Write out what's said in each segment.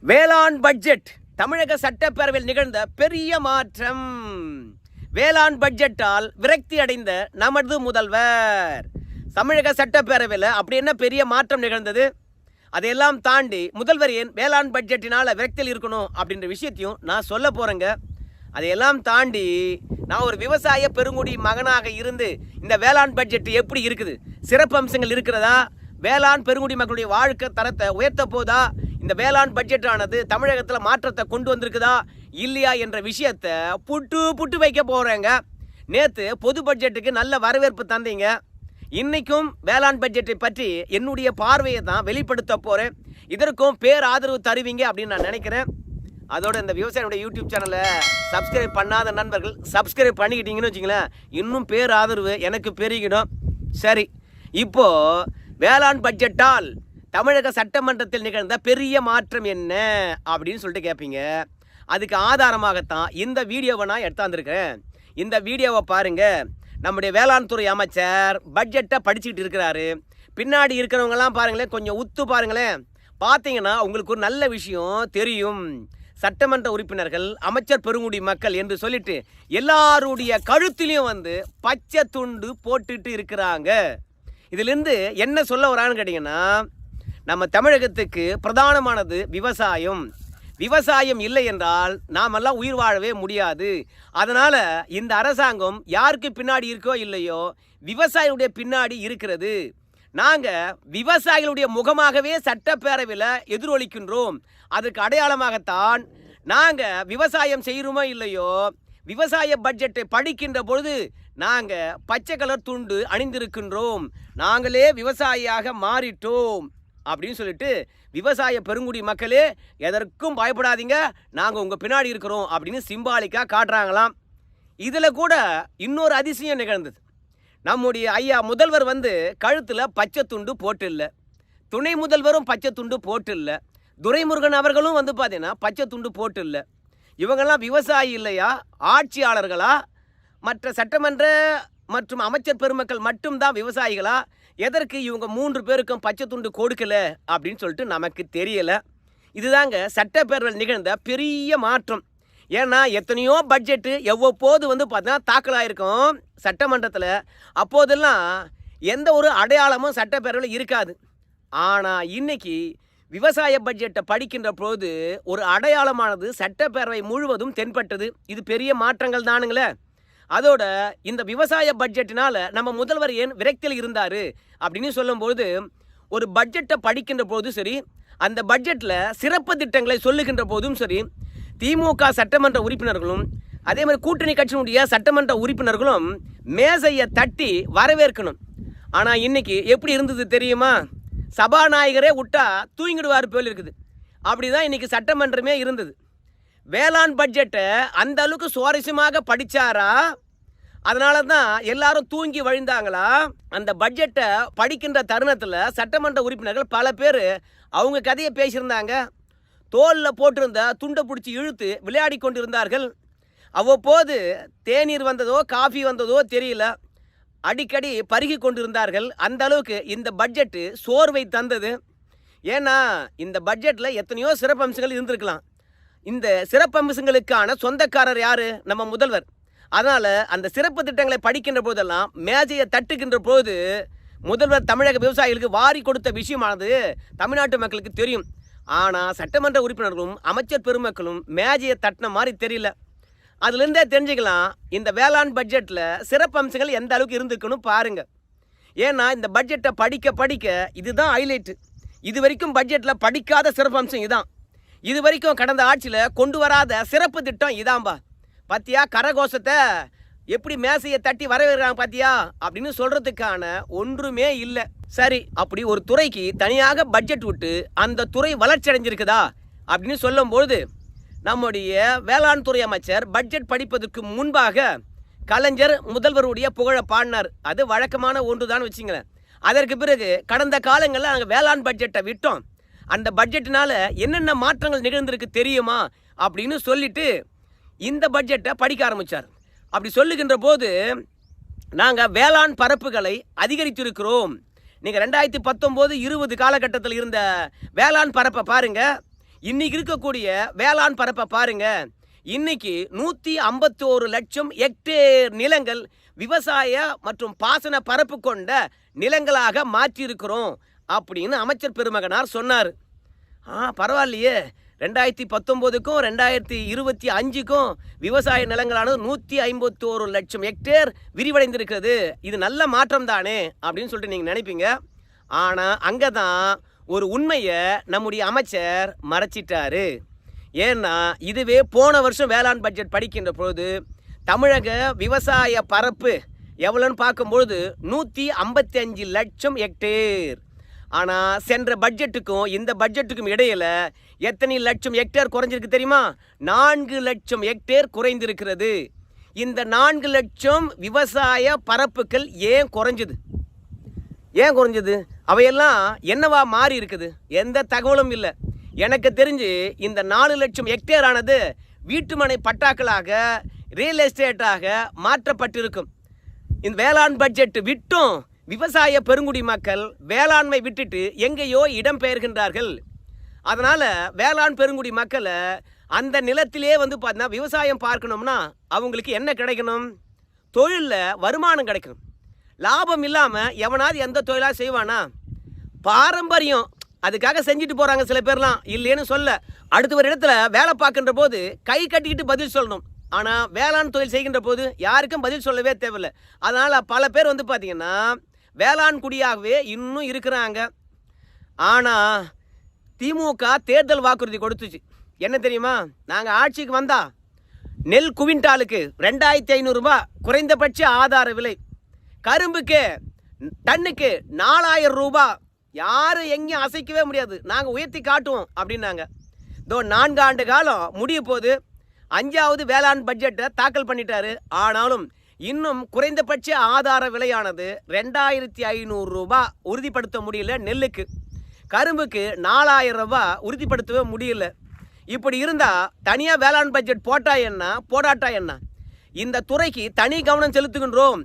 வேளாண் பட்ஜெட். தமிழக சட்டப்பேரவையில் நிகழ்ந்த பெரிய மாற்றம். வேளாண் பட்ஜெட்டால் விரக்தி அடைந்த நமது முதல்வர். தமிழக சட்டப்பேரவையில் அப்படி என்ன பெரிய மாற்றம் நிகழ்ந்தது? அதையெல்லாம் தாண்டி முதல்வர் ஏன் வேளாண் பட்ஜெட்டினால் விரக்தியில் இருக்கணும் அப்படின்ற விஷயத்தையும் நான் சொல்ல போகிறேங்க அதையெல்லாம் தாண்டி நான் ஒரு விவசாய பெருங்குடி மகனாக இருந்து இந்த வேளாண் பட்ஜெட் எப்படி இருக்குது? சிறப்பு அம்சங்கள் இருக்கிறதா? வேளாண் பெருங்குடி மக்களுடைய வாழ்க்கை தரத்தை உயர்த்த போதா? இந்த வேளாண் பட்ஜெட் ஆனது தமிழகத்தில் மாற்றத்தை கொண்டு வந்திருக்குதா? இல்லையா என்ற விஷயத்தை புட்டு புட்டு வைக்க போகிறேங்க நேற்று பொது பட்ஜெட்டுக்கு நல்ல வரவேற்பு தந்தீங்க. இன்றைக்கும் வேளாண் பட்ஜெட்டை பற்றி என்னுடைய பார்வையை தான் வெளிப்படுத்த போகிறேன் இதற்கும் பேர் ஆதரவு தருவீங்க அப்படின்னு நான் நினைக்கிறேன். அதோட இந்த விவசாயியோட யூடியூப் சேனலை சப்ஸ்கிரைப் பண்ணாத நண்பர்கள் சப்ஸ்கிரைப் பண்ணிக்கிட்டீங்கன்னு வச்சுங்களேன் இன்னும் பேர் ஆதரவு எனக்கு பெருகிடும். சரி இப்போது வேளாண் பட்ஜெட்டால் தமிழக சட்டமன்றத்தில் நிகழ்ந்த பெரிய மாற்றம் என்ன அப்படின்னு சொல்லிட்டு கேட்பீங்க அதுக்கு ஆதாரமாகத்தான் இந்த வீடியோவை நான் எடுத்தாந்துருக்கேன் இந்த வீடியோவை பாருங்கள் நம்முடைய வேளாண் துறை அமைச்சர் பட்ஜெட்டை படிச்சுக்கிட்டு இருக்கிறாரு. பின்னாடி இருக்கிறவங்கலாம் பாருங்களேன் கொஞ்சம் உத்து பாருங்களேன். பார்த்தீங்கன்னா உங்களுக்கு ஒரு நல்ல விஷயம் தெரியும். சட்டமன்ற உறுப்பினர்கள் அமைச்சர் பெருங்குடி மக்கள் என்று சொல்லிட்டு எல்லாருடைய கழுத்திலையும் வந்து பச்சை துண்டு போட்டுட்டு இருக்கிறாங்க. இதிலிருந்து என்ன சொல்ல வரான்னு கேட்டிங்கன்னா நம்ம தமிழகத்துக்கு பிரதானமானது விவசாயம். விவசாயம் இல்லை என்றால் நாமெல்லாம் உயிர் வாழவே முடியாது. அதனால் இந்த அரசாங்கம் யாருக்கு பின்னாடி இருக்கோ இல்லையோ விவசாயியுடைய பின்னாடி இருக்கிறது. நாங்கள் விவசாயிகளுடைய முகமாகவே சட்டப்பேரவையில் எதிரொலிக்கின்றோம். அதுக்கு அடையாளமாகத்தான் நாங்கள் விவசாயம் செய்கிறோமோ இல்லையோ விவசாய பட்ஜெட்டை படிக்கின்ற பொழுது நாங்கள் பச்சை கலர் துண்டு அணிந்திருக்கின்றோம். நாங்களே விவசாயியாக மாறிட்டோம். அப்படின்னு சொல்லிட்டு விவசாய பெருங்குடி மக்களே எதற்கும் பயப்படாதீங்க. நாங்கள் உங்கள் பின்னாடி இருக்கிறோம் அப்படின்னு சிம்பாலிக்காக காட்டுறாங்களாம். இதில் கூட இன்னொரு அதிசயம் நிகழ்ந்தது. நம்முடைய ஐயா முதல்வர் வந்து கழுத்தில் பச்சை துண்டு போட்டு இல்லை துணை முதல்வரும் பச்சை துண்டு போட்டு இல்லை துரைமுருகன் அவர்களும் வந்து பார்த்தீங்கன்னா பச்சை துண்டு போட்டு இல்லை இவங்கெல்லாம் விவசாயி இல்லையா? ஆட்சியாளர்களா? மற்ற சட்டமன்ற மற்றும் அமைச்சர் பெருமக்கள் மட்டும்தான் விவசாயிகளா? எதற்கு இவங்க மூன்று பேருக்கும் பச்சை துண்டு கொடுக்கல? அப்படின்னு சொல்லிட்டு நமக்கு தெரியலை. இதுதாங்க சட்டப்பேரவையில் நிகழ்ந்த பெரிய மாற்றம். ஏன்னா எத்தனையோ பட்ஜெட்டு எவ்வப்போது வந்து பார்த்தீங்கன்னா தாக்கலாயிருக்கும் சட்டமன்றத்தில். அப்போதெல்லாம் எந்த ஒரு அடையாளமும் சட்டப்பேரவையில் இருக்காது. ஆனால் இன்னைக்கு விவசாய பட்ஜெட்டை படிக்கின்ற போது ஒரு அடையாளமானது சட்டப்பேரவை முழுவதும் தென்பட்டது. இது பெரிய மாற்றங்கள் தானுங்களே. அதோட இந்த விவசாய பட்ஜெட்டினால் நம்ம முதல்வர் ஏன் விரக்தியில் இருந்தார்? அப்படின்னு சொல்லும்போது ஒரு பட்ஜெட்டை படிக்கின்ற போதும் சரி அந்த பட்ஜெட்டில் சிறப்பு திட்டங்களை சொல்லுகின்ற போதும் சரி திமுக சட்டமன்ற உறுப்பினர்களும் அதே மாதிரி கூட்டணி கட்சியினுடைய சட்டமன்ற உறுப்பினர்களும் மேசையை தட்டி வரவேற்கணும். ஆனால் இன்னைக்கு எப்படி இருந்தது தெரியுமா? சபாநாயகரே விட்டா தூங்கிடுவார் போல் இருக்குது. அப்படிதான் இன்றைக்கி சட்டமன்றமே இருந்தது. வேளாண் பட்ஜெட்டை அந்த அளவுக்கு சுவாரஸ்யமாக படித்தாரா அதனால தான் எல்லாரும் தூங்கி வழிந்தாங்களா? அந்த பட்ஜெட்டை படிக்கின்ற தருணத்தில் சட்டமன்ற உறுப்பினர்கள் பல பேர் அவங்க கதையை பேசியிருந்தாங்க. தோலில் போட்டிருந்த துண்டை பிடிச்சி இழுத்து விளையாடி கொண்டிருந்தார்கள். அவ்வப்போது தேநீர் வந்ததோ காஃபி வந்ததோ தெரியல. அடிக்கடி பருகி கொண்டிருந்தார்கள். அந்த அளவுக்கு இந்த பட்ஜெட்டு சோர்வை தந்தது. ஏன்னா இந்த பட்ஜெட்டில் எத்தனையோ சிறப்பம்சங்கள் இருந்திருக்கலாம். இந்த சிறப்பம்சங்களுக்கான சொந்தக்காரர் யார்? நம்ம முதல்வர். அதனால் அந்த சிறப்பு திட்டங்களை படிக்கின்ற போதெல்லாம் மேஜையை தட்டுக்கின்ற போது முதல்வர் தமிழக விவசாயிகளுக்கு வாரி கொடுத்த விஷயமானது தமிழ்நாட்டு மக்களுக்கு தெரியும். ஆனால் சட்டமன்ற உறுப்பினர்களும் அமைச்சர் பெருமக்களும் மேஜையை தட்டின மாதிரி தெரியல. அதுலேருந்தே தெரிஞ்சுக்கலாம் இந்த வேளாண் பட்ஜெட்டில் சிறப்பம்சங்கள் எந்த அளவுக்கு இருந்திருக்குன்னு பாருங்கள் ஏன்னா இந்த பட்ஜெட்டை படிக்க படிக்க இதுதான் ஹைலைட்டு இது வரைக்கும் பட்ஜெட்டில் படிக்காத சிறப்பம்சம் இதான். இது வரைக்கும் கடந்த ஆட்சியில் கொண்டு வராத சிறப்பு திட்டம் இதான்பா பார்த்தியா கரகோஷத்தை எப்படி மேசையை தட்டி வரவேற்கிறாங்க பாத்தியா? அப்படின்னு சொல்றதுக்கான ஒன்றுமே இல்லை. சரி அப்படி ஒரு துறைக்கு தனியாக பட்ஜெட் விட்டு அந்த துறை வளர்ச்சி அடைஞ்சிருக்குதா? அப்படின்னு சொல்லும்பொழுது நம்முடைய வேளாண் துறை அமைச்சர் பட்ஜெட் படிப்பதற்கு முன்பாக கலைஞர் முதல்வருடைய புகழை பாடினார். அது வழக்கமான ஒன்று தான் வச்சுங்களேன். அதற்கு பிறகு கடந்த காலங்களில் நாங்கள் வேளாண் பட்ஜெட்டை விட்டோம். அந்த பட்ஜெட்டினால என்னென்ன மாற்றங்கள் நிகழ்ந்திருக்கு தெரியுமா? அப்படின்னு சொல்லிட்டு இந்த பட்ஜெட்டை படிக்க ஆரம்பித்தார் அப்படி சொல்லுகின்ற போது நாங்கள் வேளாண் பரப்புகளை அதிகரித்திருக்கிறோம். நீங்கள் ரெண்டாயிரத்தி பத்தொம்போது இருபது காலகட்டத்தில் இருந்த வேளாண் பரப்பை பாருங்க. இன்றைக்கி இருக்கக்கூடிய வேளாண் பரப்பை பாருங்கள் இன்னைக்கு நூற்றி ஐம்பத்தோரு லட்சம் ஹெக்டேர் நிலங்கள் விவசாய மற்றும் பாசன பரப்பு கொண்ட நிலங்களாக மாற்றியிருக்கிறோம் அப்படின்னு அமைச்சர் பெருமகனார் சொன்னார். ஆ பரவாயில்லையே. ரெண்டாயிரத்தி பத்தொம்போதுக்கும் ரெண்டாயிரத்தி இருபத்தி அஞ்சுக்கும் விவசாய நிலங்களானது நூற்றி ஐம்பத்தோரு லட்சம் ஹெக்டேர் விரிவடைந்திருக்கிறது. இது நல்ல மாற்றம் தானே அப்படின்னு சொல்லிட்டு நீங்கள் நினைப்பீங்க. ஆனால் அங்கே தான் ஒரு உண்மையை நம்முடைய அமைச்சர் மறைச்சிட்டாரு. ஏன்னா இதுவே போன வருஷம் வேளாண் பட்ஜெட் படிக்கின்ற பொழுது தமிழக விவசாய பரப்பு எவ்வளோன்னு பார்க்கும்பொழுது நூற்றி ஐம்பத்தி அஞ்சு லட்சம் ஹெக்டேர் ஆனால் சென்ற பட்ஜெட்டுக்கும் இந்த பட்ஜெட்டுக்கும் இடையில் எத்தனை லட்சம் ஹெக்டேர் குறைஞ்சிருக்கு தெரியுமா? நான்கு லட்சம் ஹெக்டேர் குறைந்திருக்கிறது. இந்த நான்கு லட்சம் விவசாய பரப்புகள் ஏன் குறைஞ்சது? ஏன் குறைஞ்சது? அவையெல்லாம் என்னவா மாறி இருக்குது? எந்த தகவலும் இல்லை. எனக்கு தெரிஞ்சு இந்த நாலு லட்சம் ஹெக்டேர் ஆனது வீட்டுமனை பட்டாக்களாக ரியல் எஸ்டேட்டாக மாற்றப்பட்டிருக்கும். இந்த வேளாண் பட்ஜெட் விட்டும் விவசாய பெருங்குடி மக்கள் வேளாண்மை விட்டுட்டு எங்கேயோ இடம்பெயர்கின்றார்கள் அதனால் வேளாண் பெருங்குடி மக்களை அந்த நிலத்திலே வந்து பார்த்தீங்கன்னா விவசாயம் பார்க்கணும்னா அவங்களுக்கு என்ன கிடைக்கணும்? தொழிலில் வருமானம் கிடைக்கணும். லாபம் இல்லாமல் எவனாவது எந்த தொழிலாக செய்வானா? பாரம்பரியம். அதுக்காக செஞ்சுட்டு போகிறாங்க சில பேர்லாம். இல்லைன்னு சொல்ல. அடுத்த ஒரு இடத்துல வேலை பார்க்கின்ற போது கை கட்டிக்கிட்டு பதில் சொல்லணும். ஆனால் வேளாண் தொழில் செய்கின்ற போது யாருக்கும் பதில் சொல்லவே தேவையில்லை. அதனால் பல பேர் வந்து பார்த்திங்கன்னா வேளாண் குடியாகவே இன்னும் இருக்கிறாங்க. ஆனால் திமுக தேர்தல் வாக்குறுதி கொடுத்துச்சு. என்ன தெரியுமா? நாங்கள் ஆட்சிக்கு வந்தா நெல் குவிண்டாலுக்கு ரெண்டாயிரத்தி ஐநூறுரூபா குறைந்தபட்ச ஆதார விலை. கரும்புக்கு டன்னுக்கு நாலாயிரம் ரூபாய் யாரும் எங்கேயும் அசைக்கவே முடியாது. நாங்கள் உயர்த்தி காட்டுவோம் அப்படின்னாங்க. இதோ நான்கு ஆண்டு காலம் முடிய போது அஞ்சாவது வேளாண் பட்ஜெட்டை தாக்கல் பண்ணிட்டாரு. ஆனாலும் இன்னும் குறைந்தபட்ச ஆதார விலையானது ரெண்டாயிரத்தி ஐநூறு ரூபா உறுதிப்படுத்த முடியல நெல்லுக்கு. கரும்புக்கு நாலாயிரம் ரூபாய் உறுதிப்படுத்தவே முடியல. இப்படி இருந்தால் தனியாக வேளாண் பட்ஜெட் போட்டா என்ன போடாட்டா என்ன? இந்த துறைக்கு தனி கவனம் செலுத்துகின்றோம்.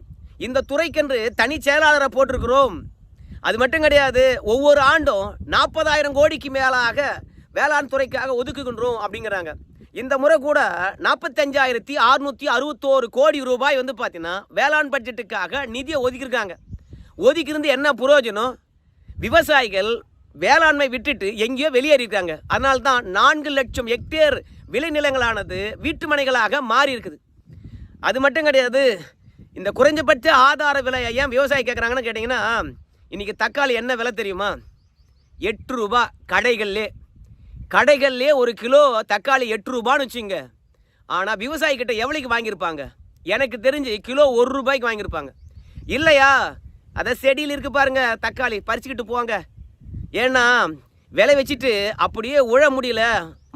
இந்த துறைக்கென்று தனி செயலாளரை போட்டிருக்கிறோம். அது மட்டும் கிடையாது ஒவ்வொரு ஆண்டும் நாற்பதாயிரம் கோடிக்கு மேலாக வேளாண் துறைக்காக ஒதுக்குகின்றோம் அப்படிங்கிறாங்க. இந்த முறை கூட நாற்பத்தஞ்சாயிரத்தி அறுநூற்றி அறுபத்தோரு கோடி ரூபாய் வந்து பார்த்தீங்கன்னா வேளாண் பட்ஜெட்டுக்காக நிதியை ஒதுக்கியிருக்காங்க. ஒதுக்கியிருந்து என்ன பிரயோஜனம் விவசாயிகள் வேளாண்மை விட்டுட்டு எங்கேயோ வெளியேறியிருக்காங்க. அதனால தான் நான்கு லட்சம் ஹெக்டேர் விளைநிலங்களானது வீட்டுமனைகளாக மாறி இருக்குது அது மட்டும் கிடையாது இந்த குறைஞ்சபட்ச ஆதார விலை ஏன் விவசாயி கேட்குறாங்கன்னு கேட்டிங்கன்னா இன்றைக்கி தக்காளி என்ன விலை தெரியுமா? எட்டு ரூபா கடைகள்லே. கடைகள்லே ஒரு கிலோ தக்காளி எட்டு ரூபான்னு வச்சுங்க. ஆனால் விவசாயிக்கிட்ட எவ்வளோக்கு வாங்கியிருப்பாங்க? எனக்கு தெரிஞ்சு கிலோ ஒரு ரூபாய்க்கு வாங்கியிருப்பாங்க. இல்லையா? அதை செடியில் இருக்கு பாருங்க தக்காளி பறிச்சுக்கிட்டு போவாங்க ஏன்னா விலை வச்சுட்டு அப்படியே உழ முடியல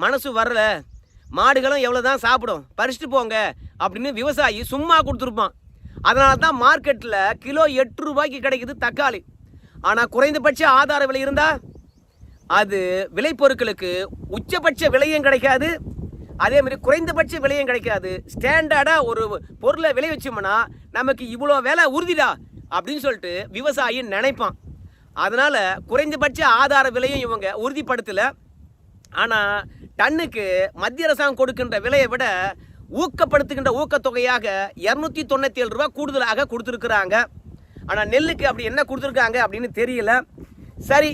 மனசு வரல மாடுகளும் எவ்வளோ தான் சாப்பிடும் பறிச்சுட்டு போங்க அப்படின்னு விவசாயி சும்மா கொடுத்துருப்பான். அதனால தான் மார்க்கெட்டில் கிலோ எட்டு ரூபாய்க்கு கிடைக்குது தக்காளி. ஆனால் குறைந்தபட்ச ஆதார விலை இருந்தால் அது விளைபொருட்களுக்கு உச்சபட்ச விலையும் கிடைக்காது. அதே மாதிரி குறைந்தபட்ச விலையும் கிடைக்காது. ஸ்டாண்டர்டாக ஒரு பொருளை விளை வச்சோம்னா நமக்கு இவ்வளோ விலை உறுதிடா அப்படின்னு சொல்லிட்டு விவசாயி நினைப்பான். அதனால் குறைந்தபட்ச ஆதார விலையும் இவங்க உறுதிப்படுத்தலை. ஆனால் டன்னுக்கு மத்திய அரசாங்கம் கொடுக்கின்ற விலையை விட ஊக்கப்படுத்துகின்ற ஊக்கத்தொகையாக இரநூத்தி தொண்ணூற்றி ஏழு ரூபா கூடுதலாக கொடுத்துருக்குறாங்க. ஆனால் நெல்லுக்கு அப்படி என்ன கொடுத்துருக்காங்க அப்படின்னு தெரியல. சரி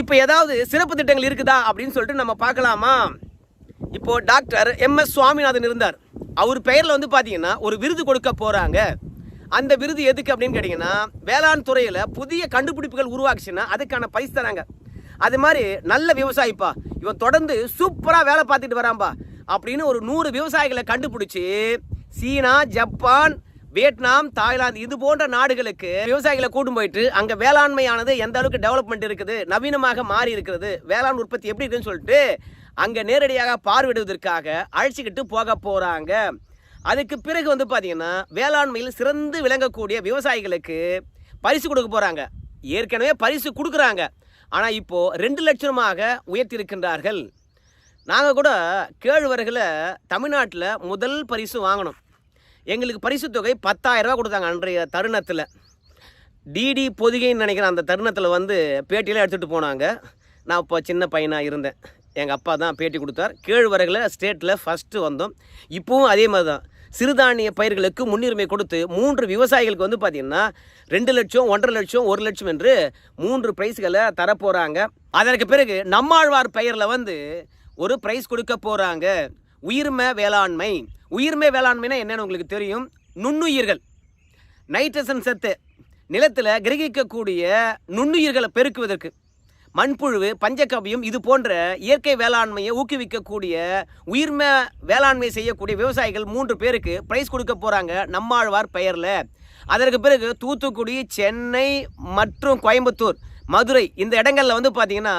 இப்போ ஏதாவது சிறப்பு திட்டங்கள் இருக்குதா அப்படின்னு சொல்லிட்டு நம்ம பார்க்கலாமா? இப்போது டாக்டர் எம்எஸ் சுவாமிநாதன் இருந்தார். அவர் பெயரில் வந்து பார்த்தீங்கன்னா ஒரு விருது கொடுக்க போகிறாங்க அந்த விருது எதுக்கு அப்படின்னு கேட்டிங்கன்னா வேளாண் துறையில் புதிய கண்டுபிடிப்புகள் உருவாக்குச்சுன்னா அதுக்கான பரிசு தராங்க. அது மாதிரி நல்ல விவசாயிப்பா இவன் தொடர்ந்து சூப்பராக வேலை பார்த்துட்டு வரான்பா அப்படின்னு ஒரு நூறு விவசாயிகளை கண்டுபிடிச்சி சீனா ஜப்பான் வியட்நாம் தாய்லாந்து இது போன்ற நாடுகளுக்கு விவசாயிகளை கூட்டும் போயிட்டு அங்கே வேளாண்மையானது எந்த அளவுக்கு டெவலப்மெண்ட் இருக்குது நவீனமாக மாறி இருக்கிறது வேளாண் உற்பத்தி எப்படி இருக்குன்னு சொல்லிட்டு அங்கே நேரடியாக பார்வையிடுவதற்காக அழைச்சிக்கிட்டு போக போகிறாங்க அதுக்கு பிறகு வந்து பார்த்திங்கன்னா வேளாண்மையில் சிறந்து விளங்கக்கூடிய விவசாயிகளுக்கு பரிசு கொடுக்க போகிறாங்க ஏற்கனவே பரிசு கொடுக்குறாங்க. ஆனால் இப்போது ரெண்டு லட்சமாக உயர்த்தியிருக்கின்றார்கள். நாங்கள் கூட கேழ்வரகில் தமிழ்நாட்டில் முதல் பரிசு வாங்கினோம் எங்களுக்கு பரிசு தொகை பத்தாயிரம் கொடுத்தாங்க அன்றைய தருணத்தில். டிடி பொதிகைன்னு நினைக்கிறேன் அந்த தருணத்தில் வந்து பேட்டியெல்லாம் எடுத்துகிட்டு போனாங்க. நான் இப்போ சின்ன பையனாக இருந்தேன். எங்கள் அப்பா தான் பேட்டி கொடுத்தார். கேழ்வரகில் ஸ்டேட்டில் ஃபஸ்ட்டு வந்தோம். இப்போவும் அதே மாதிரி தான் சிறுதானிய பயிர்களுக்கு முன்னுரிமை கொடுத்து மூன்று விவசாயிகளுக்கு வந்து பார்த்திங்கன்னா ரெண்டு லட்சம் ஒன்றரை லட்சம் ஒரு லட்சம் என்று மூன்று ப்ரைஸ்களை தரப்போகிறாங்க அதற்கு பிறகு நம்மாழ்வார் பெயரில் வந்து ஒரு ப்ரைஸ் கொடுக்க போகிறாங்க உயிர்ம வேளாண்மை. உயிர்மை வேளாண்மைனா என்னென்னு உங்களுக்கு தெரியும்? நுண்ணுயிர்கள். நைட்ரசன் சத்து. நிலத்தில் கிரகிக்கக்கூடிய நுண்ணுயிர்களை பெருக்குவதற்கு. மண்புழு பஞ்சக்கவியம் இது போன்ற இயற்கை வேளாண்மையை ஊக்குவிக்கக்கூடிய உயிர்ம வேளாண்மை செய்யக்கூடிய விவசாயிகள் மூன்று பேருக்கு பிரைஸ் கொடுக்க போகிறாங்க நம்மாழ்வார் பெயரில். அதற்கு பிறகு தூத்துக்குடி சென்னை மற்றும் கோயம்புத்தூர் மதுரை இந்த இடங்களில் வந்து பார்த்திங்கன்னா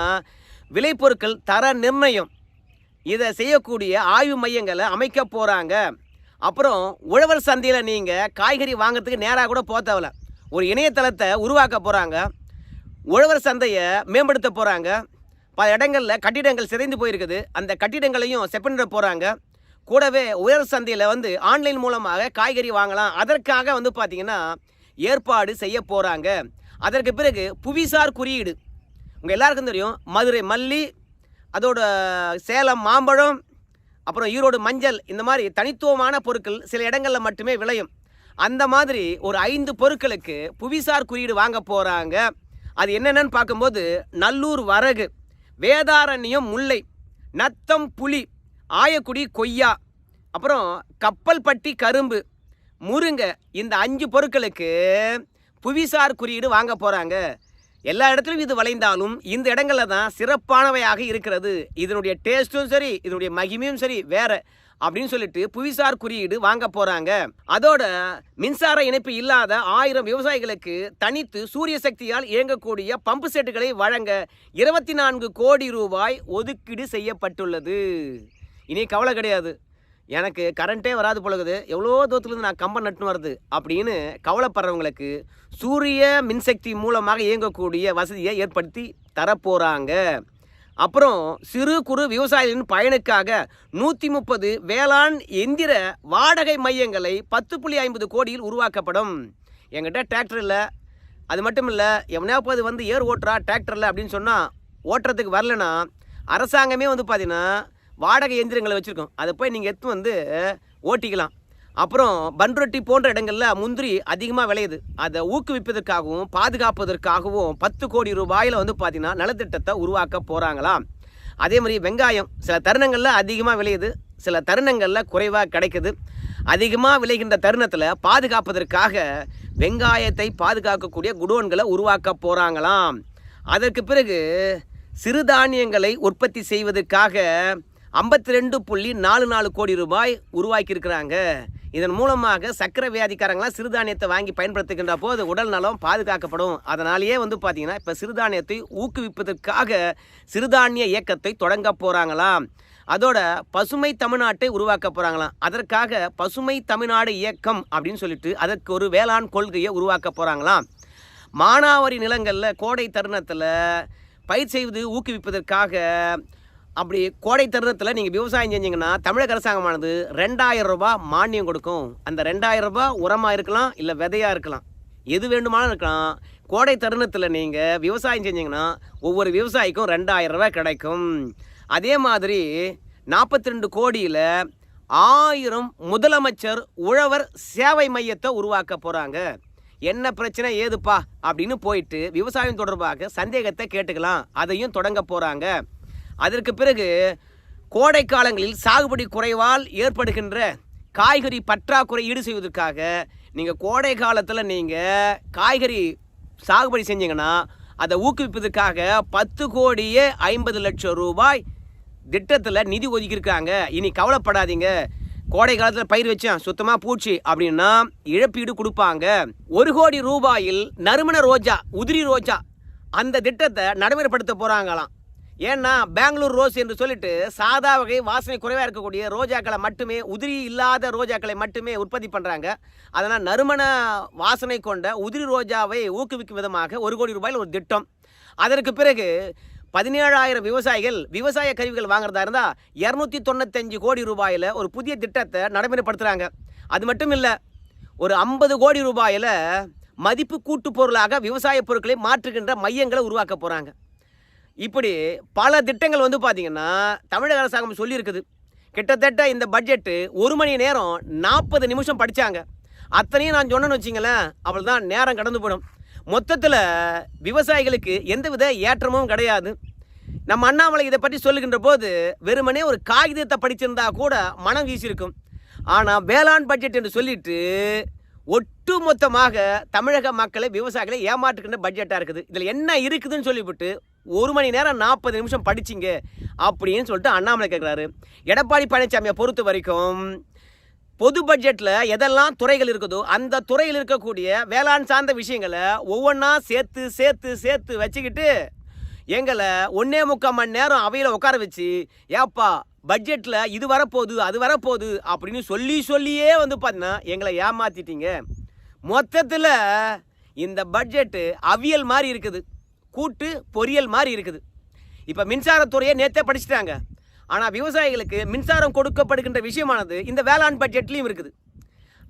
விளைபொருட்கள் தர நிர்ணயம். இதை செய்யக்கூடிய ஆய்வு மையங்களை அமைக்க போகிறாங்க அப்புறம் உழவர் சந்தையில் நீங்கள் காய்கறி வாங்குறதுக்கு நேராக கூட போக தேவையில்ல ஒரு இணையதளத்தை உருவாக்க போகிறாங்க உழவர் சந்தையை மேம்படுத்த போகிறாங்க பல இடங்களில் கட்டிடங்கள் சிதைந்து போயிருக்குது. அந்த கட்டிடங்களையும் செப்பனிட போகிறாங்க கூடவே உயர் சந்தையில் வந்து ஆன்லைன் மூலமாக காய்கறி வாங்கலாம். அதற்காக வந்து பார்த்திங்கன்னா ஏற்பாடு செய்ய போகிறாங்க அதற்கு பிறகு புவிசார் குறியீடு. உங்கள் எல்லாருக்கும் தெரியும். மதுரை மல்லி அதோட சேலம் மாம்பழம் அப்புறம் ஈரோடு மஞ்சள் இந்த மாதிரி தனித்துவமான பொருட்கள் சில இடங்களில் மட்டுமே விளையும். அந்த மாதிரி ஒரு ஐந்து பொருட்களுக்கு புவிசார் குறியீடு வாங்க போகிறாங்க அது என்னென்னு பார்க்கும்போது நல்லூர் வரகு வேதாரண்யம் முல்லை நத்தம் புலி ஆயக்குடி கொய்யா அப்புறம் கப்பல்பட்டி கரும்பு முருங்கை இந்த அஞ்சு பொருட்களுக்கு புவிசார் குறியீடு வாங்க போகிறாங்க எல்லா இடத்துலையும் இது வளைந்தாலும் இந்த இடங்களில் தான் சிறப்பானவையாக இருக்கிறது. இதனுடைய டேஸ்ட்டும் சரி இதனுடைய மகிமையும் சரி வேறு அப்படின்னு சொல்லிட்டு புவிசார் குறியீடு வாங்க போறாங்க. அதோட மின்சார இணைப்பு இல்லாத ஆயிரம் விவசாயிகளுக்கு தனித்து சூரிய சக்தியால் இயங்கக்கூடிய பம்பு செட்டுகளை வழங்க இருபத்தி நான்கு கோடி ரூபாய் ஒதுக்கீடு செய்யப்பட்டுள்ளது. இனி கவலை கிடையாது. எனக்கு கரண்ட்டே வராது போலகுது. எவ்வளோ தூரத்துலேருந்து நான் கம்பம் நட்டுன்னு வருது. அப்படின்னு கவலைப்படுறவங்களுக்கு சூரிய மின்சக்தி மூலமாக இயங்கக்கூடிய வசதியை ஏற்படுத்தி தரப்போகிறாங்க அப்புறம் சிறு குறு விவசாயிகளின் பயனுக்காக நூற்றி முப்பது வேளாண் எந்திர வாடகை மையங்களை பத்து புள்ளி ஐம்பது கோடியில் உருவாக்கப்படும். எங்கிட்ட டிராக்டர் இல்லை. அது மட்டும் இல்லை எவனையாவது வந்து ஏர் ஓட்டுறா டிராக்டரில் அப்படின்னு சொன்னால் ஓட்டுறதுக்கு வரலனா அரசாங்கமே வந்து பார்த்தீங்கன்னா வாடகை எந்திரங்களை வச்சுருக்கோம். அதை போய் நீங்கள் எடுத்து வந்து ஓட்டிக்கலாம். அப்புறம் பன்ரொட்டி போன்ற இடங்களில் முந்திரி அதிகமாக விளையுது. அதை ஊக்குவிப்பதற்காகவும் பாதுகாப்பதற்காகவும் பத்து கோடி ரூபாயில் வந்து பார்த்தீங்கன்னா நலத்திட்டத்தை உருவாக்க போகிறாங்களாம் அதே மாதிரி வெங்காயம் சில தருணங்களில் அதிகமாக விளையுது. சில தருணங்களில் குறைவாக கிடைக்குது. அதிகமாக விளைகின்ற தருணத்தில் பாதுகாப்பதற்காக வெங்காயத்தை பாதுகாக்கக்கூடிய குடோன்களை உருவாக்க போகிறாங்களாம் அதற்கு பிறகு சிறுதானியங்களை உற்பத்தி செய்வதற்காக ஐம்பத்தி ரெண்டு புள்ளி நாலு நாலு கோடி ரூபாய் உருவாக்கியிருக்கிறாங்க. இதன் மூலமாக சக்கரை வியாதிக்காரங்களாம் சிறுதானியத்தை வாங்கி பயன்படுத்துகின்ற போது உடல் நலம் பாதுகாக்கப்படும். அதனாலேயே வந்து பார்த்தீங்கன்னா இப்போ சிறுதானியத்தை ஊக்குவிப்பதற்காக சிறுதானிய இயக்கத்தை தொடங்க போகிறாங்களாம் அதோட பசுமை தமிழ்நாட்டை உருவாக்க போகிறாங்களாம் அதற்காக பசுமை தமிழ்நாடு இயக்கம் அப்படின்னு சொல்லிட்டு அதற்கு ஒரு வேளாண் கொள்கையை உருவாக்க போகிறாங்களாம் மானாவாரி நிலங்களில் கோடை தருணத்தில் பயிர் செய்வது ஊக்குவிப்பதற்காக அப்படி கோடை தருணத்தில் நீங்கள் விவசாயம் செஞ்சீங்கன்னா தமிழக அரசாங்கமானது ரெண்டாயிரம் ரூபாய் மானியம் கொடுக்கும். அந்த ரெண்டாயிரம் ரூபாய் உரமாக இருக்கலாம் இல்லை விதையாக இருக்கலாம். எது வேண்டுமானாலும் இருக்கலாம். கோடை தருணத்தில் நீங்கள் விவசாயம் செஞ்சீங்கன்னா ஒவ்வொரு விவசாயிக்கும் ரெண்டாயிரம் ரூபாய் கிடைக்கும். அதே மாதிரி நாற்பத்தி ரெண்டு கோடியில் ஆயிரம் முதலமைச்சர் உழவர் சேவை மையத்தை உருவாக்க போகிறாங்க என்ன பிரச்சனை ஏதுப்பா? அப்படின்னு போயிட்டு விவசாயம் தொடர்பாக சந்தேகத்தை கேட்டுக்கலாம். அதையும் தொடங்க போகிறாங்க அதற்கு பிறகு கோடை காலங்களில் சாகுபடி குறைவால் ஏற்படுகின்ற காய்கறி பற்றாக்குறை ஈடு செய்வதற்காக நீங்கள் கோடை காலத்தில் நீங்கள் காய்கறி சாகுபடி செஞ்சீங்கன்னா அதை ஊக்குவிப்பதற்காக பத்து கோடியே ஐம்பது லட்சம் ரூபாய் திட்டத்தில் நிதி ஒதுக்கியிருக்காங்க. இனி கவலைப்படாதீங்க. கோடை காலத்தில் பயிர் வச்சேன் சுத்தமாக பூச்சி அப்படின்னா இழப்பீடு கொடுப்பாங்க. ஒரு கோடி ரூபாயில் நறுமண ரோஜா உதிரி ரோஜா அந்த திட்டத்தை நடைமுறைப்படுத்த போகிறாங்களாம் ஏன்னா பெங்களூர் ரோஸ் என்று சொல்லிட்டு சாதா வகை வாசனை குறைவாக இருக்கக்கூடிய ரோஜாக்களை மட்டுமே உதிரி இல்லாத ரோஜாக்களை மட்டுமே உற்பத்தி பண்ணுறாங்க அதனால் நறுமண வாசனை கொண்ட உதிரி ரோஜாவை ஊக்குவிக்கும் விதமாக ஒரு கோடி ரூபாயில் ஒரு திட்டம். அதற்கு பிறகு பதினேழாயிரம் விவசாயிகள் விவசாய கருவிகள் வாங்குறதா இருந்தால் இரநூத்தி தொண்ணூத்தஞ்சு கோடி ரூபாயில் ஒரு புதிய திட்டத்தை நடைமுறைப்படுத்துகிறாங்க அது மட்டும் இல்லை ஒரு ஐம்பது கோடி ரூபாயில் மதிப்பு கூட்டு பொருளாக விவசாய பொருட்களை மாற்றுகின்ற மையங்களை உருவாக்க போகிறாங்க இப்படி பல திட்டங்கள் வந்து பார்த்தீங்கன்னா தமிழக அரசாங்கம் சொல்லியிருக்குது. கிட்டத்தட்ட இந்த பட்ஜெட்டு ஒரு மணி நேரம் நாற்பது நிமிஷம் படித்தாங்க அத்தனையும் நான் சொன்னேன்னு வச்சிங்களேன் அவ்வளோ தான் நேரம் கடந்து போயிடும். மொத்தத்தில் விவசாயிகளுக்கு எந்தவித ஏற்றமும் கிடையாது. நம்ம அண்ணாமலை இதை பற்றி சொல்லுகின்ற போது வெறுமனே ஒரு காகிதத்தை படிச்சிருந்தா கூட மனம் வீசியிருக்கும். ஆனால் வேளாண் பட்ஜெட் என்று சொல்லிட்டு ஒட்டுமொத்தமாக தமிழக மக்களை விவசாயிகளை ஏமாற்றுகின்ற பட்ஜெட்டாக இருக்குது. இதில் என்ன இருக்குதுன்னு சொல்லிவிட்டு ஒரு மணி நேரம் நாற்பது நிமிஷம் படிச்சிங்க அப்படின்னு சொல்லிட்டு அண்ணாமலை கேட்குறாரு எடப்பாடி பழனிசாமியை பொறுத்த வரைக்கும் பொது பட்ஜெட்டில் எதெல்லாம் துறைகள் இருக்குதோ அந்த துறையில் இருக்கக்கூடிய வேளாண் சார்ந்த விஷயங்களை ஒவ்வொன்றா சேர்த்து சேர்த்து சேர்த்து வச்சுக்கிட்டு எங்களை ஒன்னே முக்கால் மணி நேரம் அவையில் உட்கார வச்சு ஏப்பா பட்ஜெட்டில் இது வரப்போகுது அது வரப்போகுது அப்படின்னு சொல்லி சொல்லியே வந்து பார்த்தீங்கன்னா எங்களை ஏமாற்றிட்டீங்க மொத்தத்தில் இந்த பட்ஜெட்டு அவியல் மாதிரி இருக்குது. கூட்டு பொரியல் மாதிரி இருக்குது. இப்போ மின்சாரத்துறையை நேற்றே படிச்சுட்டாங்க. ஆனால் விவசாயிகளுக்கு மின்சாரம் கொடுக்கப்படுகின்ற விஷயமானது இந்த வேளாண் பட்ஜெட்லேயும் இருக்குது.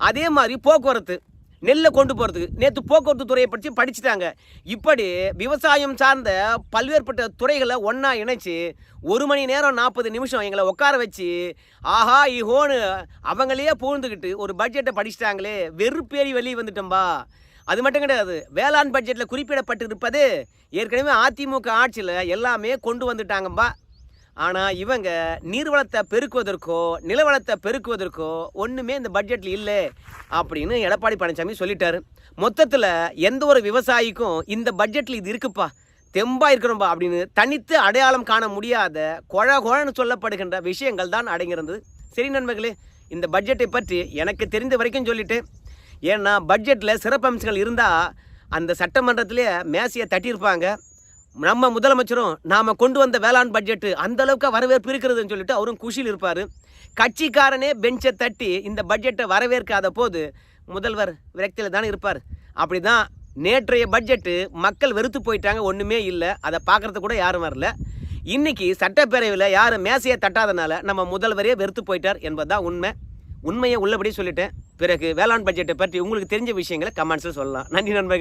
அதே மாதிரி போக்குவரத்து நெல்லை கொண்டு போகிறதுக்கு நேற்று போக்குவரத்து துறையை பற்றி படிச்சுட்டாங்க. இப்படி விவசாயம் சார்ந்த பல்வேறுபட்ட துறைகளை ஒன்றா இணைச்சி ஒரு மணி நேரம் நாற்பது நிமிஷம் எங்களை உட்கார வச்சு ஆஹா இஹோன்னு அவங்களே பூழ்ந்துக்கிட்டு ஒரு பட்ஜெட்டை படிச்சுட்டாங்களே. வெறுப்பேறி வெளியே வந்துட்டோம்பா. அது மட்டும் கிடையாது வேளாண் பட்ஜெட்டில் குறிப்பிடப்பட்டிருப்பது ஏற்கனவே அதிமுக ஆட்சியில் எல்லாமே கொண்டு வந்துட்டாங்கப்பா ஆனால் இவங்க நீர்வளத்தை பெருக்குவதற்கோ நிலவளத்தை பெருக்குவதற்கோ ஒன்றுமே இந்த பட்ஜெட்டில் இல்லை அப்படின்னு எடப்பாடி பழனிசாமி சொல்லிட்டாரு. மொத்தத்தில் எந்த ஒரு விவசாயிக்கும் இந்த பட்ஜெட்டில் இது இருக்குப்பா தெம்பாக இருக்கிறோம்பா அப்படின்னு தனித்து அடையாளம் காண முடியாத கொழ கொழன்னு சொல்லப்படுகின்ற விஷயங்கள் தான் அடங்கியிருந்தது. சரி நண்பர்களே இந்த பட்ஜெட்டை பற்றி எனக்கு தெரிந்த வரைக்கும் சொல்லிட்டேன். ஏன்னா பட்ஜெட்டில் சிறப்பம்சங்கள் இருந்தால் அந்த சட்டமன்றத்திலே மேசையை தட்டியிருப்பாங்க. நம்ம முதலமைச்சரும் நாம் கொண்டு வந்த வேளாண் பட்ஜெட்டு அந்த அளவுக்கு வரவேற்பு இருக்கிறதுன்னு சொல்லிட்டு அவரும் குஷியில் இருப்பார். கட்சிக்காரனே பெஞ்சை தட்டி இந்த பட்ஜெட்டை வரவேற்காத போது முதல்வர் விரக்தியில் தானே இருப்பார். அப்படி தான் நேற்றைய பட்ஜெட்டு மக்கள் வெறுத்து போயிட்டாங்க ஒன்றுமே இல்லை. அதை பார்க்குறது கூட யாரும் வரல. இன்னைக்கு சட்டப்பேரவையில் யாரும் மேசையை தட்டாதனால நம்ம முதல்வரே வெறுத்து போயிட்டார் என்பதுதான் உண்மை. உண்மையை உள்ளபடி சொல்லிட்டேன். பிறகு வேளாண் பட்ஜெட்டை பற்றி உங்களுக்கு தெரிஞ்ச விஷயங்களை கமெண்ட்ஸில் சொல்லலாம். நன்றி நண்பர்கள்.